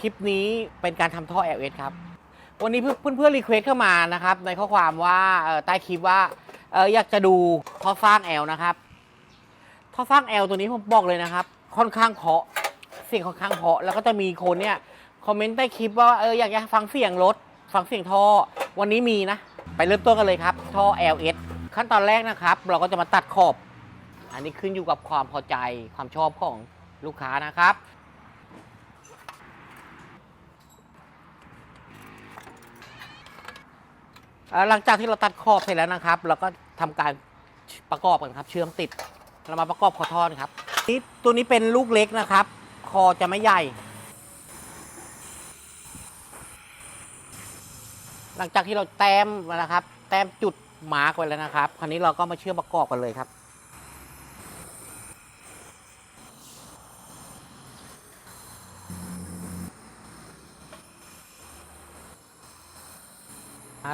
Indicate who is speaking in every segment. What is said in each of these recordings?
Speaker 1: คลิปนี้เป็นการทำท่อ LS ครับ วันนี้เพื่อนเพื่อนรีเควสเข้ามานะครับ ในข้อความว่าใต้คลิปว่าอออยากจะดูท่อสร้าง L นะครับท่อสร้าง L ตัวนี้ผมบอกเลยนะครับ ค่อนข้างเพาะเสียงค่อนข้างเพาะแล้วก็จะมีคนเนี่ยคอมเมนต์ใต้คลิปว่าเอออยากจะฟังเสียงรถฟังเสียงท่อวันนี้มีนะ ไปเริ่มต้นกันเลยครับ ท่อ LS ขั้นตอนแรกนะครับ เราก็จะมาตัดขอบ อันนี้ขึ้นอยู่กับความพอใจความชอบของลูกค้านะครับ เอ่อ หลังจากที่เราตัดขอบเสร็จแล้วนะครับ เราก็ทำการประกอบกันครับ เชื่อมติดเรามาประกอบคอท่อนครับนี่ตัวนี้เป็นลูกเล็กนะครับ คอจะไม่ใหญ่ หลังจากที่เราแต้มนะครับ แต้มจุดมาร์กไว้แล้วนะครับ คราวนี้เราก็มาเชื่อมประกอบกันเลยครับ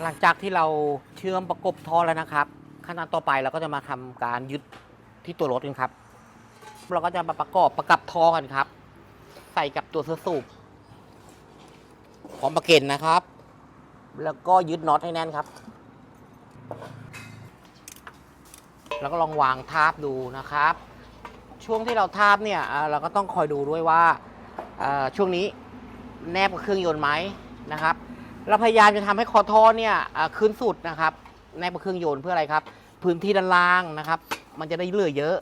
Speaker 1: หลังจากที่เราเชื่อมประกบท่อแล้วนะครับ ขั้นตอนต่อไปเราก็จะมาทำการยึดที่ตัวรถกันครับ เราก็จะมาประกอบประกับท่อกันครับ ใส่กับตัวเสื้อสูบพร้อมประเก็นนะครับ แล้วก็ยึดน็อตให้แน่นครับ แล้วก็ลองวางทาบดูนะครับ ช่วงที่เราทาบเนี่ยเราก็ต้องคอยดูด้วยว่าช่วงนี้แนบกับเครื่องยนต์ไหมนะครับ เราพยายามจะทำให้คอท่อเนี่ยอ่าขึ้นสุดนะครับ ในประเครื่องยนต์เพื่ออะไรครับ พื้นที่ด้านล่างนะครับ มันจะได้เหลือเยอะ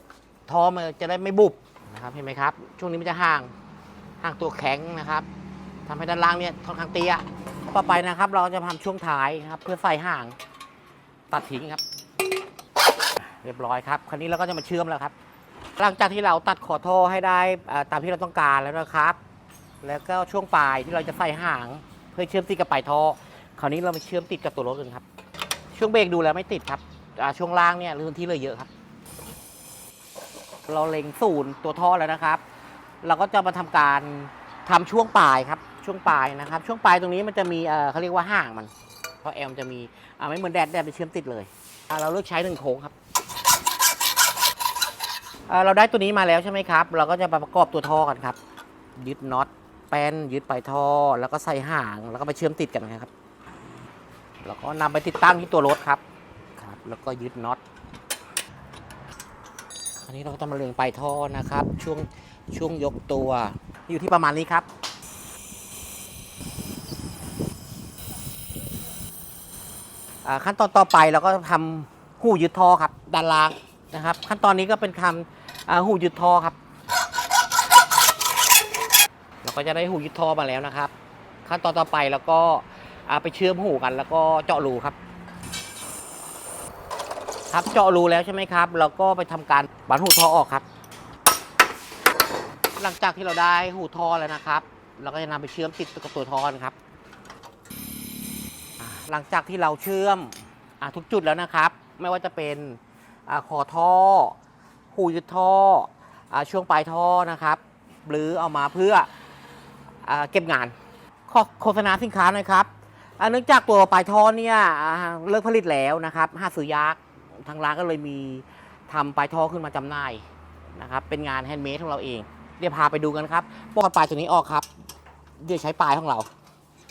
Speaker 1: ท่อมันจะได้ไม่บุบนะครับเห็นไหมครับ ช่วงนี้มันจะห่างห่างตัวแข็งนะครับทำให้ด้านล่างเนี่ยค่อนข้างเตี้ยต่อไปนะครับ เราจะทำช่วงท้ายนะครับ เพื่อใส่ห่างตัดทิ้งครับ เรียบร้อยครับ คราวนี้เราก็จะมาเชื่อมแล้วครับ หลังจากที่เราตัดขอท่อให้ได้ตามที่เราต้องการแล้วนะครับ แล้วก็ช่วงปลายที่เราจะใส่ห่าง เพื่อเชื่อมติดกับปลายท่อคราวนี้เราไปเชื่อมติดกับตัวรถกันครับ ช่วงเบรกดูแล้วไม่ติดครับช่วงล่างเนี่ยพื้นที่เลยเยอะครับ เราเล็งศูนย์ตัวท่อแล้วนะครับ เราก็จะมาทำการทำช่วงปลายครับ ช่วงปลายนะครับ ช่วงปลายตรงนี้มันจะมีเขาเรียกว่าห่างมัน เพราะแอมจะมีไม่เหมือนแดดแดดไปเชื่อมติดเลยเราเลือกใช้หนึ่งโค้งครับเราได้ตัวนี้มาแล้วใช่ไหมครับ เราก็จะมาประกอบตัวท่อกันครับ ยึดน็อต ป้นยึดปลายท่อ แล้วก็ใส่ห่างแล้วก็ไปเชื่อมติดกันนะครับ แล้วก็นำไปติดตั้งที่ตัวรถครับครับ แล้วก็ยึดน็อตอันนี้เราก็ต้องมาเรียงปลายท่อนะครับ ช่วงช่วงยกตัวอยู่ที่ประมาณนี้ครับขั้นตอนต่อไปเราก็ทำหูยึดท่อครับด้านล่างนะครับ ขั้นตอนนี้ก็เป็นทำหูยึดท่อครับ ก็จะได้หูยึดท่อมาแล้วนะครับ ขั้นตอนต่อไปแล้วก็เอาไปเชื่อมหูกัน แล้วก็เจาะรูครับครับเจาะรูแล้วใช่ไหมครับเราก็ไปทำการบันหูท่อออกครับ หลังจากที่เราได้หูท่อแล้วนะครับ เราก็จะนำไปเชื่อมติดกับตัวท่อนะครับ หลังจากที่เราเชื่อมอทุกจุดแล้วนะครับ ไม่ว่าจะเป็นอคอท่อ หูยึดท่ออช่วงปลายท่อนะครับ หรือเอามาเพื่อ เก็บงานขอโฆษณาสินค้าหน่อยครับเนื่องจากตัวปลายท่อเนี่ยเลิกผลิตแล้วนะครับหาซื้อยากทางร้านก็เลยมีทำปลายท่อขึ้นมาจำหน่ายนะครับเป็นงานแฮนด์เมดของเราเองเดี๋ยวพาไปดูกันครับปอกปลายตัวนี้ออกครับ เดี๋ยวใช้ปลายของเรา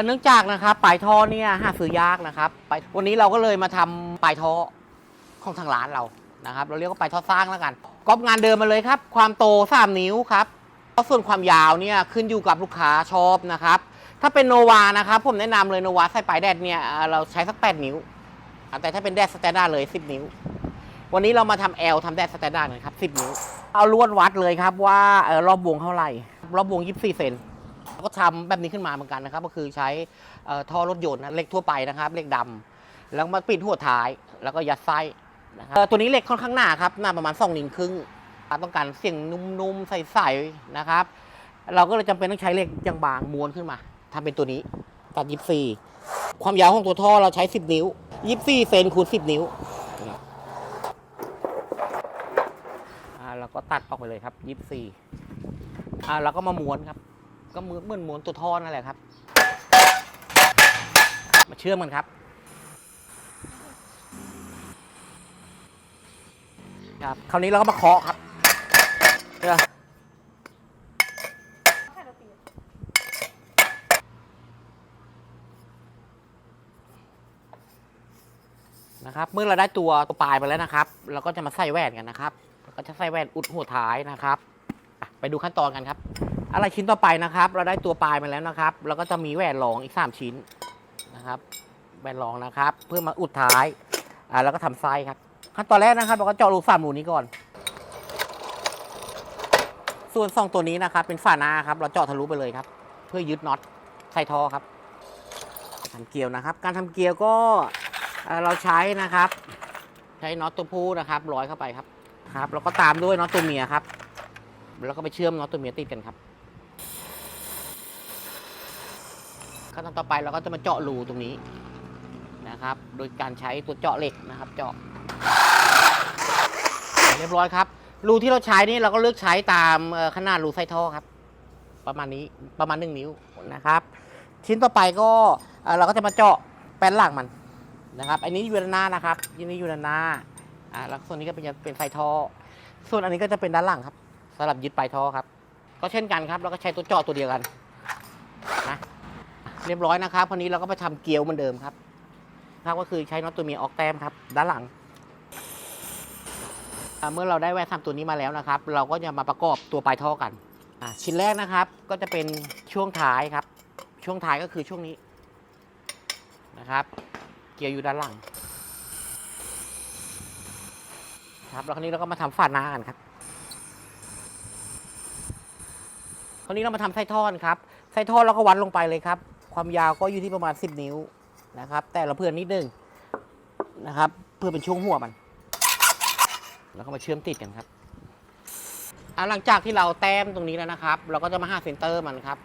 Speaker 1: เนื่องจากนะครับปลายท่อเนี่ยหาซื้อยากนะครับปวันนี้เราก็เลยมาทำปลายท่อของทางร้านเรานะครับ เราเรียกว่าปลายท่อสร้างแล้วกันก๊อปงานเดิมมาเลยครับ ความโต3นิ้วครับ ส่วนความยาวเนี่ยขึ้นอยู่กับลูกค้าชอบนะครับ ถ้าเป็นโนวานะครับผมแนะนำเลยโนวาใส่ปลายแดดเนี่ยเราใช้สัก 8 นิ้ว แต่ถ้าเป็นแดดสแตนดาร์ดเลย 10 นิ้ว วันนี้เรามาทำ L ทำแดดสแตนดาร์ดกันครับ 10 นิ้ว เอาลวดวัดเลยครับว่าออรอบวงเท่าไหร่ รอบวง 24 เซนก็ทำแบบนี้ขึ้นมาเหมือนกันนะครับ ก็คือใช้ท่อรถยนต์เหล็กทั่วไปนะครับเหล็กดำแล้วมาปิดหัวท้ายแล้วก็ยัดไส้นะครับตัวนี้เหล็กค่อนข้างหนาครับหนาประมาณ2นิ้วครึ่ง ต้องการเสียงนุ่มๆใสๆนะครับ เราก็เลยจำเป็นต้องใช้เหล็กยางบางม้วนขึ้นมาทำเป็นตัวนี้ตัดยิบซีความยาวของตัวท่อเราใช้ 10 นิ้วยิบซีเซนคูณ10นิ้วเราก็ตัดออกไปเลยครับยิบซีอ่าเราก็มาม้วนครับ ก็เหมือนเหมือนม้วนตัวท่อนั่นแหละครับ มาเชื่อมกันครับครับคราวนี้เราก็มาเคาะครับ เหอนะครับ เมื่อเราได้ตัวตัวปลายมาแล้วนะครับ เราก็จะมาใส่แหวนกันนะครับก็จะใส่แหวนอุดหัวท้ายนะครับ ไปดูขั้นตอนกันครับ อะไรชิ้นต่อไปนะครับ เราได้ตัวปลายมาแล้วนะครับเราก็จะมีแหวนรองอีก 3 ชิ้นนะครับแหวนรองนะครับ เพื่อมาอุดท้าย อ่าแล้วก็ทำไส้ครับ ขั้นตอนแรกนะครับ เราก็เจาะรูสามรูนี้ก่อน ส่วนสองตัวนี้นะครับเป็นฝาหน้าครับเราเจาะทะลุไปเลยครับ เพื่อยึดน็อตใส่ท่อครับทำเกลียวนะครับ การทำเกลียวก็เราใช้นะครับ ใช้น็อตตัวผู้นะครับร้อยเข้าไปครับครับ แล้วก็ตามด้วยน็อตตัวเมียครับ แล้วก็ไปเชื่อมน็อตตัวเมียติดกันครับขั้นตอนต่อไปเราก็จะมาเจาะรูตรงนี้นะครับ โดยการใช้ตัวเจาะเหล็กนะครับ เจาะ เรียบร้อยครับ รูที่เราใช้นี่เราก็เลือกใช้ตามขนาดรูไส้ท่อครับ ประมาณนี้ประมาณหนึ่งนิ้วนะครับ ชิ้นต่อไปก็เราก็จะมาเจาะแป้นหลังมันนะครับ อันนี้อยู่ด้านหน้านะครับอันนี้อยู่ด้านหน้าอ่าแล้วส่วนนี้ก็เป็นเป็นไส้ท่อ ส่วนอันนี้ก็จะเป็นด้านหลังครับสำหรับยึดปลายท่อครับ ก็เช่นกันครับเราก็ใช้ตัวเจาะตัวเดียวกันนะเรียบร้อยนะครับคราวนี้เราก็ไปทำเกลียวเหมือนเดิมครับครับก็คือใช้น็อตตัวเมียออกแต้มครับ ด้านหลัง เมื่อเราได้แว่นทำตัวนี้มาแล้วนะครับ เราก็จะมาประกอบตัวปลายท่อกันชิ้นแรกนะครับก็จะเป็นช่วงท้ายครับ ช่วงท้ายก็คือช่วงนี้นะครับ เกี่ยวอยู่ด้านหลังครับแล้วคราวนี้เราก็มาทำฝาหน้ากันครับคราวนี้เรามาทำไส้ท่อนครับไส้ท่อนเราก็วัดลงไปเลยครับ ความยาวก็อยู่ที่ประมาณ 10 นิ้วนะครับ แต่เราเพื่อนนิดนึงนะครับ เพื่อเป็นช่วงหัวมัน แล้วก็มาเชื่อมติดกันครับอ่าหลังจากที่เราแต้มตรงนี้แล้วนะครับ เราก็จะมาหาเซนเตอร์มันครับ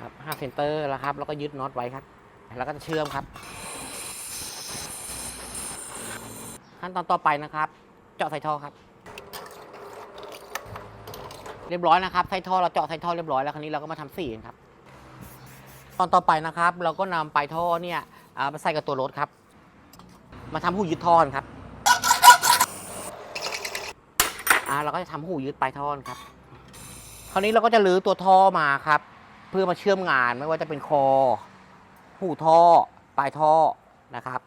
Speaker 1: ครับหาเซนเตอร์แล้วครับ แล้วก็ยึดน็อตไว้ครับ แล้วก็จะเชื่อมครับ ขั้นตอนต่อไปนะครับ เจาะใส่ท่อครับ เรียบร้อยนะครับใส่ท่อเราเจาะใส่ท่อเรียบร้อยแล้วคราวนี้เราก็มาทำสีครับ ตอนต่อไปนะครับ เราก็นำปลายท่อเนี่ยมาใส่กับตัวรถครับ มาทำหูยึดท่อนครับอ่าเราก็จะทำหูยึดปลายท่อนครับ คราวนี้เราก็จะรื้อตัวท่อมาครับ เพื่อมาเชื่อมงานไม่ว่าจะเป็นคอ หูท่อ ปลายท่อนะครับ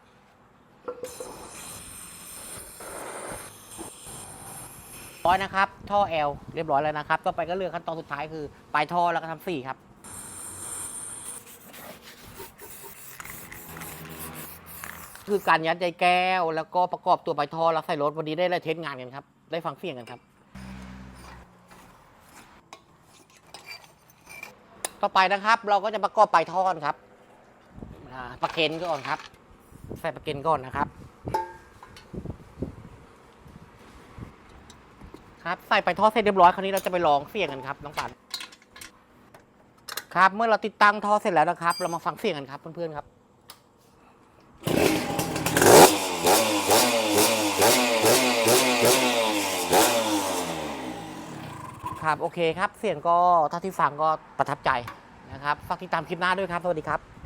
Speaker 1: ร้อยนะครับ ท่อ L เรียบร้อยแล้วนะครับ ต่อไปก็เลือกขั้นตอนสุดท้ายคือปลายท่อแล้วก็ทำสี่ครับ คือการยัดใจแก้ว แล้วก็ประกอบตัวใบท่อแล้วใส่รถวันนี้ได้เลยเทสงานกันครับ ได้ฟังเสียงกันครับ ต่อไปนะครับ เราก็จะประกอบปลายท่อกันครับอ่าประเคนก่อนครับ ใส่ประเคนก่อนนะครับ ครับใส่ปลายท่อเสร็จเรียบร้อยคราวนี้เราจะไปลองเสียงกันครับน้องปันครับ เมื่อเราติดตั้งท่อเสร็จแล้วนะครับ เรามาฟังเสียงกันครับเพื่อนๆครับ ครับโอเคครับเสียงก็เท่าที่ฟังก็ประทับใจนะครับฝากติดตามคลิปหน้าด้วยครับ สวัสดีครับ